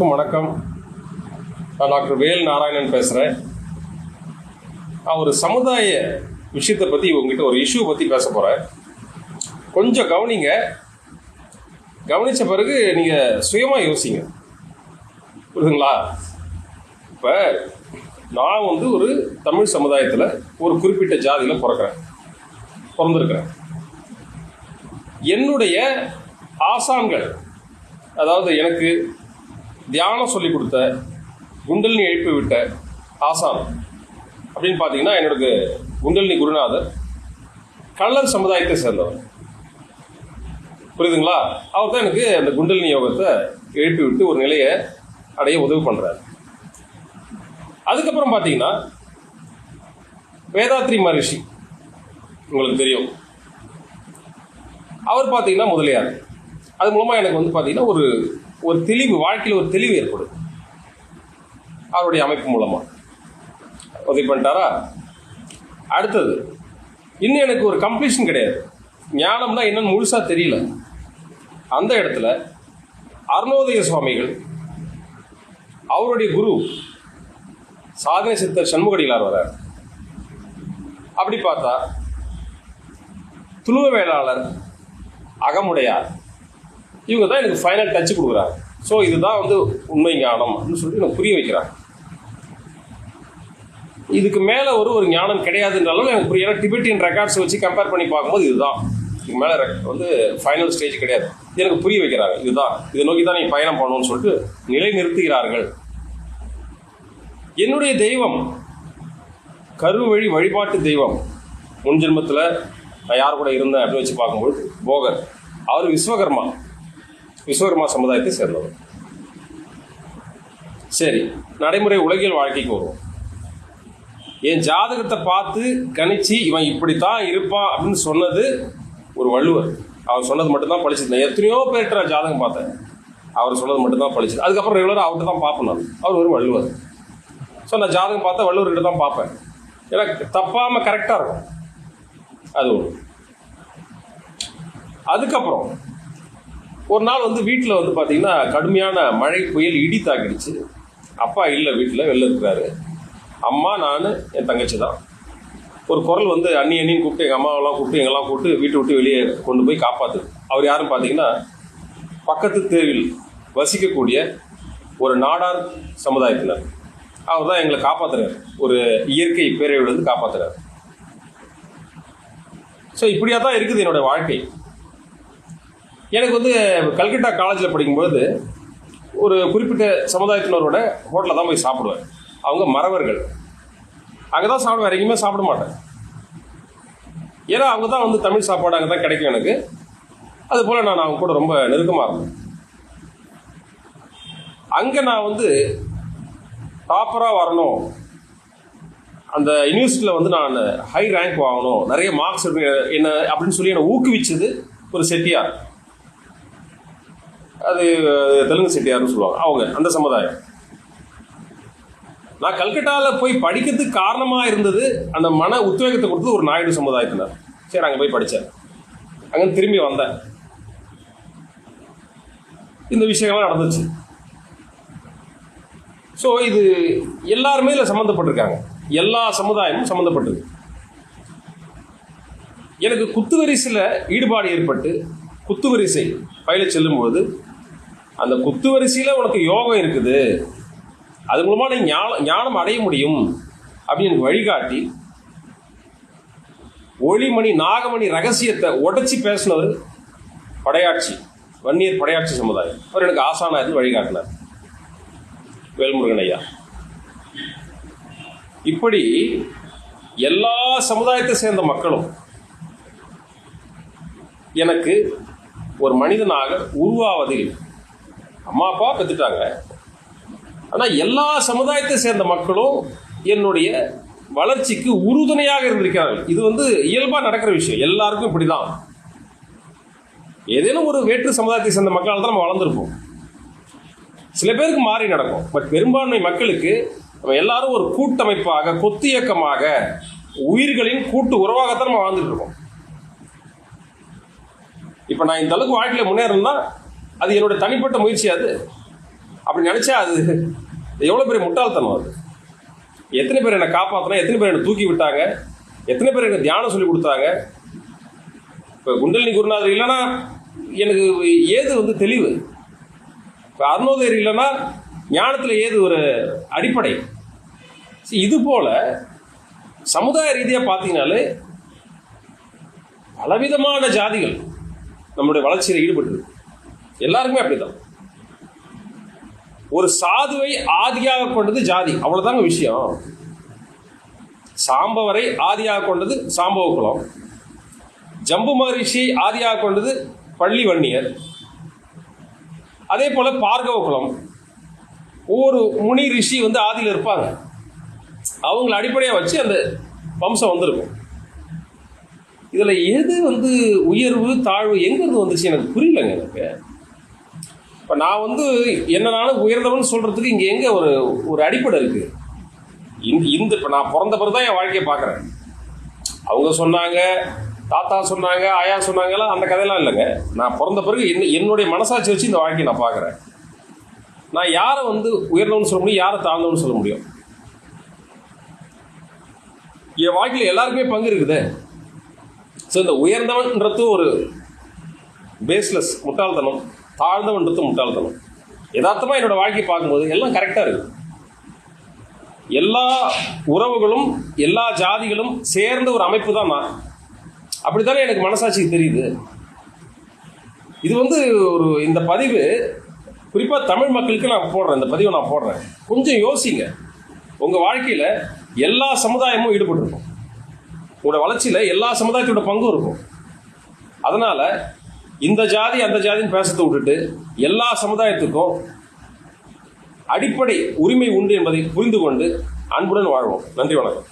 அனைவருக்கும் வணக்கம். நான் டாக்டர் வேல் நாராயணன் பேசுகிறேன் நான் ஒரு சமுதாய விஷயத்தை பற்றி உங்ககிட்ட ஒரு இஷ்யூ பற்றி பேச போகிறேன் கொஞ்சம் கவனிங்க. கவனித்த பிறகு நீங்கள் சுயமாக யோசிங்க. புரியுதுங்களா? இப்போ நான் வந்து ஒரு தமிழ் சமுதாயத்தில் ஒரு குறிப்பிட்ட ஜாதியில் பிறக்கிறேன். பிறந்திருக்கிறேன். என்னுடைய ஆசான்கள் அதாவது எனக்கு தியானம் சொல்லி கொடுத்த குண்டலினி எழுப்பி விட்ட ஆசான். அப்படின்னு பார்த்தீங்கன்னா என்னோட குண்டலினி குருநாதர் கள்ளர் சமுதாயத்தை சேர்ந்தவர். புரியுதுங்களா? அவர் தான் எனக்கு அந்த குண்டலினி யோகத்தை எழுப்பி விட்டு ஒரு நிலையை அடைய உதவி பண்ணுறாரு அதுக்கப்புறம் பார்த்தீங்கன்னா வேதாத்ரி மகரிஷி உங்களுக்கு தெரியும். அவர் பார்த்தீங்கன்னா முதலியார். அது மூலமாக எனக்கு வந்து பார்த்தீங்கன்னா ஒரு ஒரு தெளிவு வாழ்க்கையில் ஒரு தெளிவு ஏற்படும். அவருடைய அமைப்பு மூலமாக உதவி பண்ணிட்டாரா? அடுத்தது இன்னும் எனக்கு ஒரு கம்ப்ளீஷன் கிடையாது. ஞானம்னா என்னன்னு முழுசாக தெரியல. அந்த இடத்துல அருணோதய சுவாமிகள் அவருடைய குரு சாதனை சித்தர் சண்முகடிகளார் வரார் அப்படி பார்த்தா துளுவ வேளாளர் அகமுடையார் இவங்க தான் எனக்கு ஃபைனல் டச்சு கொடுக்குறாங்க. ஸோ இதுதான் வந்து உண்மை ஞானம் அப்படின்னு சொல்லிட்டு எனக்கு புரிய வைக்கிறாங்க. இதுக்கு மேலே ஒரு ஒரு ஞானம் கிடையாதுன்றாலும் எனக்கு புரிய ஏன்னா டிபெட்டியன் ரெக்கார்ட்ஸ் வச்சு கம்பேர் பண்ணி பார்க்கும்போது இதுதான். இதுக்கு மேலே வந்து ஃபைனல் ஸ்டேஜ் கிடையாது. எனக்கு புரிய வைக்கிறாங்க. இதுதான். இதை நோக்கி தான் நீ பயணம் பண்ணணும்னு சொல்லிட்டு நிலை நிறுத்துகிறார்கள் என்னுடைய தெய்வம் கருவழி வழிபாட்டு தெய்வம் முன் ஜென்மத்தில் நான் யார் கூட இருந்தேன் அப்படின்னு வச்சு பார்க்கும்போது போகர். அவர் விஸ்வகர்மா. விஸ்வகர்மா சமுதாயத்தை சேர்ந்தவர். சரி நடைமுறை உலகியல் வாழ்க்கைக்கு வருவோம். என் ஜாதகத்தை பார்த்து கணிச்சு இவன் இப்படித்தான் இருப்பான் அப்படின்னு சொன்னது ஒரு வள்ளுவர். அவர் சொன்னது மட்டும்தான் படிச்சிருந்தேன் எத்தனையோ பேர்கிட்ட நான் ஜாதகம் பார்த்தேன். அவர் சொன்னது மட்டும்தான் படிச்சது அதுக்கப்புறம் ரெகுலராக அவர்கிட்ட தான் பார்ப்பேன் நான். அவர் ஒரு வள்ளுவர். ஸோ நான் ஜாதகம் பார்த்தா வள்ளுவர்கிட்ட தான் பார்ப்பேன். ஏன்னா தப்பாமல் கரெக்டாக இருக்கும். அது ஒன்று அதுக்கப்புறம் ஒரு நாள் வந்து வீட்டில் வந்து பார்த்தீங்கன்னா கடுமையான மழை புயல் இடி தாக்கிடுச்சு. அப்பா இல்லை வீட்டில் வெளில இருக்கிறாரு அம்மா நான் என் தங்கச்சி தான். ஒரு குரல் வந்து அண்ணி அண்ணின்னு கூப்பிட்டு எங்கள் அம்மாவெல்லாம் கூப்பிட்டு எங்கெல்லாம் கூப்பிட்டு வீட்டை விட்டு வெளியே கொண்டு போய் காப்பாற்று அவர் யாரும் பார்த்தீங்கன்னா பக்கத்து தெருவில் வசிக்கக்கூடிய ஒரு நாடார் சமுதாயத்தினர். அவர் தான் எங்களை காப்பாத்துறாரு. ஒரு இயற்கை பேரழிவுலேருந்து காப்பாத்துறாரு. ஸோ இப்படியாக தான் இருக்குது என்னோடய வாழ்க்கை. எனக்கு வந்து கல்கட்டா காலேஜில் படிக்கும்போது ஒரு குறிப்பிட்ட சமுதாயத்தினரோட ஹோட்டலில் தான் போய் சாப்பிடுவேன். அவங்க மறவர்கள். அங்கே தான் சாப்பிடுவேன் எங்கேயுமே சாப்பிட மாட்டேன். ஏன்னா அவங்க தான் வந்து தமிழ் சாப்பாடு அங்கே தான் கிடைக்கும் எனக்கு. அது போல் நான் அவங்க கூட ரொம்ப நெருக்கமாக இருந்தேன் அங்கே நான் வந்து டாப்பராக வரணும். அந்த யூனிவர்சிட்டியில் வந்து நான் ஹை ரேங்க் வாங்கணும். நிறைய மார்க்ஸ் என்ன அப்படின்னு சொல்லி என்னை ஊக்குவிச்சது ஒரு செட்டியார். அது தெலுங்கு செட்டியார்னு சொல்லுவாங்க. அவங்க அந்த சமுதாயம். நான் கல்கட்டாவில் போய் படிக்கிறதுக்கு காரணமாக இருந்தது அந்த மன உத்வேகத்தை கொடுத்தது ஒரு நாயுடு சமுதாயத்தினர். சரி அங்கே போய் படித்தேன் அங்கே திரும்பி வந்தேன். இந்த விஷயங்கள்லாம் நடந்துச்சு. ஸோ இது எல்லாருமே இதில் சம்மந்தப்பட்டிருக்காங்க. எல்லா சமுதாயமும் சம்மந்தப்பட்டிருக்கு எனக்கு குத்துவரிசையில் ஈடுபாடு ஏற்பட்டு குத்துவரிசை பயில செல்லும்போது அந்த குத்துவரிசையில் உனக்கு யோகம் இருக்குது. அது மூலமாக நீ ஞானம் ஞானம் அடைய முடியும் அப்படின்னு வழிகாட்டி ஒளிமணி நாகமணி ரகசியத்தை உடச்சி பேசினவர் படையாட்சி வன்னியர் படையாட்சி சமுதாயம். அவர் எனக்கு ஆசானா இருந்து வழிகாட்டினார். வேல்முருகன் ஐயா. இப்படி எல்லா சமுதாயத்தை சேர்ந்த மக்களும் எனக்கு ஒரு மனிதனாக உருவாவதில் அம்மா அப்பா பெற்றுட்டாங்க ஆனால் எல்லா சமுதாயத்தை சேர்ந்த மக்களும் என்னுடைய வளர்ச்சிக்கு உறுதுணையாக இருந்திருக்கிறார்கள். இது வந்து இயல்பாக நடக்கிற விஷயம். எல்லாருக்கும் இப்படிதான். ஏதேனும் ஒரு வேற்று சமுதாயத்தை சேர்ந்த மக்களால் தான் நம்ம வளர்ந்துருப்போம். சில பேருக்கு மாறி நடக்கும். பட் பெரும்பான்மை மக்களுக்கு நம்ம எல்லாரும் ஒரு கூட்டமைப்பாக கொத்து இயக்கமாக உயிர்களின் கூட்டு உறவாகத்தான் நம்ம வாழ்ந்துட்டு இருக்கோம். இப்போ நான் இந்த அளவுக்கு வாழ்க்கையில் முன்னேறணும்னா அது என்னோட தனிப்பட்ட முயற்சி அது. அப்படி நினைச்சா அது எவ்வளோ பெரிய முட்டாள்தனம் அது. எத்தனை பேர் என்னை காப்பாற்றினா எத்தனை பேர் என்னை தூக்கி விட்டாங்க எத்தனை பேர் எனக்கு தியானம் சொல்லி கொடுத்தாங்க. இப்போ குண்டலினி குருநாதர் இல்லைன்னா எனக்கு ஏது வந்து தெளிவு? இப்போ அருணோதயர் இல்லைன்னா ஞானத்தில் ஏது ஒரு அடிப்படை? இது போல சமுதாய ரீதியாக பார்த்தீங்கனாலே பலவிதமான ஜாதிகள் நம்முடைய வளர்ச்சியில் ஈடுபட்டு எல்லாருக்குமே அப்படிதான். ஒரு சாதுவை ஆதியாக கொண்டது ஜாதி அவ்வளோதாங்க விஷயம். சாம்பவரை ஆதியாக கொண்டது சாம்பவ குலம். ஜம்பு மகரிஷியை ஆதியாக கொண்டது பள்ளி வன்னியர். அதே போல் பார்கவ குலம். ஒவ்வொரு முனி ரிஷி வந்து ஆதியில் இருப்பாங்க. அவங்கள அடிப்படையாக வச்சு அந்த வம்சம் வந்திருக்கும். இதில் எது வந்து உயர்வு தாழ்வு எங்கேருந்து வந்துச்சு எனக்கு புரியலங்க எனக்கு. இப்போ நான் வந்து என்னனாலும் உயர்ந்தவன் சொல்கிறதுக்கு இங்கே எங்கே ஒரு ஒரு அடிப்படை இருக்குது இந்த இந்த இப்போ நான் பிறந்த பிறகு தான் என் வாழ்க்கையை பார்க்குறேன். அவங்க சொன்னாங்க தாத்தா சொன்னாங்க ஆயா சொன்னாங்கலாம் அந்த கதையெல்லாம் இல்லைங்க. நான் பிறந்த பிறகு என்ன என்னுடைய மனசாட்சி வச்சு இந்த வாழ்க்கையை நான் பார்க்குறேன். நான் யாரை வந்து உயர்ந்தவன் சொல்ல முடியும் யாரை தாழ்ந்தவன்னு சொல்ல முடியும்? என் வாழ்க்கையில் எல்லாருக்குமே பங்கு இருக்குது. ஸோ இந்த உயர்ந்தவன்ன்றது ஒரு பேஸ்லெஸ் முட்டாள்தனம். தாழ்ந்தவன்றது முட்டாள்தனம். யதார்த்தமாக என்னோட வாழ்க்கையை பார்க்கும்போது எல்லாம் கரெக்டாக இருக்குது எல்லா உறவுகளும் எல்லா ஜாதிகளும் சேர்ந்த ஒரு அமைப்பு தான் நான். அப்படித்தானே எனக்கு மனசாட்சிக்கு தெரியுது? இது வந்து ஒரு இந்த பதிவு குறிப்பாக தமிழ் மக்களுக்கு நான் போடுறேன். இந்த பதிவை நான் போடுறேன். கொஞ்சம் யோசிங்க. உங்கள் வாழ்க்கையில் எல்லா சமுதாயமும் ஈடுபட்டிருக்கும். உங்களோட வளர்ச்சியில் எல்லா சமுதாயத்தோட பங்கும் இருக்கும். அதனால் இந்த ஜாதி அந்த ஜாதின்னு பேசத்தை விட்டுட்டு எல்லா சமுதாயத்துக்கும் அடிப்படை உரிமை உண்டு என்பதை புரிந்து கொண்டு அன்புடன் வாழ்வோம். நன்றி வணக்கம்.